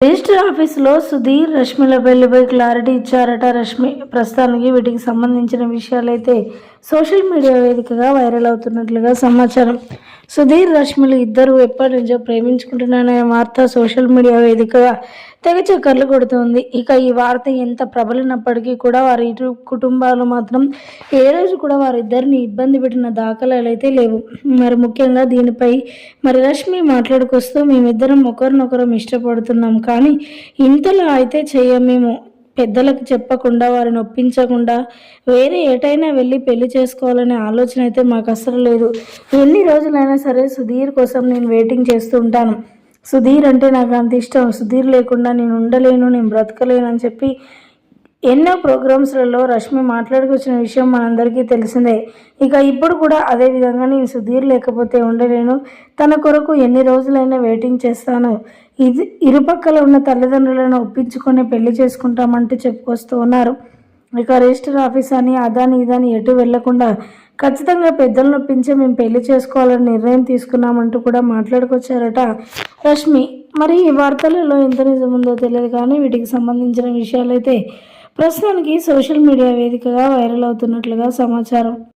Register ఆఫీసులో Sudheer రష్మిల పెళ్ళిపై clarity ఇచ్చారట రష్మి. ప్రస్తుతానికి వీటికి సంబంధించిన విషయాలైతే సోషల్ మీడియా వేదికగా వైరల్ అవుతున్నట్లుగా సమాచారం. సుధీర్ రష్మిలు ఇద్దరు ఎప్పటి నుంచో ప్రేమించుకుంటున్నారనే వార్త సోషల్ మీడియా వేదికగా తెగ చక్కర్లు కొడుతోంది. ఇక ఈ వార్త ఎంత ప్రబలినప్పటికీ కూడా వారి ఇరు కుటుంబాలు మాత్రం ఏ రోజు కూడా వారిద్దరిని ఇబ్బంది పెట్టిన దాఖలాలు అయితే లేవు. మరి ముఖ్యంగా దీనిపై మరి రష్మి మాట్లాడుకొస్తూ మేమిద్దరం ఒకరినొకరం ఇష్టపడుతున్నాం. కానీ ఇంతలా అయితే చెయ్యం పెద్దలకు చెప్పకుండా వారిని ఒప్పించకుండా వేరే ఏటైనా వెళ్ళి పెళ్ళి చేసుకోవాలనే ఆలోచన అయితే మాకు అసలు లేదు. ఎన్ని రోజులైనా సరే సుధీర్ కోసం నేను వెయిటింగ్ చేస్తూ ఉంటాను. సుధీర్ అంటే నాకు అంత ఇష్టం. సుధీర్ లేకుండా నేను ఉండలేను నేను బ్రతకలేను అని చెప్పి ఎన్నో ప్రోగ్రామ్స్లలో రష్మి మాట్లాడుకొచ్చిన విషయం మనందరికీ తెలిసిందే. ఇక ఇప్పుడు కూడా అదే విధంగా నేను సుధీర్ లేకపోతే ఉండలేను. తన కొరకు ఎన్ని రోజులైనా వెయిటింగ్ చేస్తాను. ఇది ఇరుపక్కల ఉన్న తల్లిదండ్రులను ఒప్పించుకొని పెళ్ళి చేసుకుంటామంటూ చెప్పుకొస్తూ ఉన్నారు. ఇక రిజిస్టర్ ఆఫీస్ అని అదాని ఇదని ఎటు వెళ్ళకుండా ఖచ్చితంగా పెద్దలను ఒప్పించి మేము పెళ్ళి చేసుకోవాలని నిర్ణయం తీసుకున్నామంటూ కూడా మాట్లాడుకొచ్చారట రష్మి. మరి ఈ వార్తలలో ఎంత నిజం ఉందో తెలియదు కానీ వీటికి సంబంధించిన విషయాలైతే ప్రస్తుతానికి సోషల్ మీడియా వేదికగా వైరల్ అవుతున్నట్లుగా సమాచారం.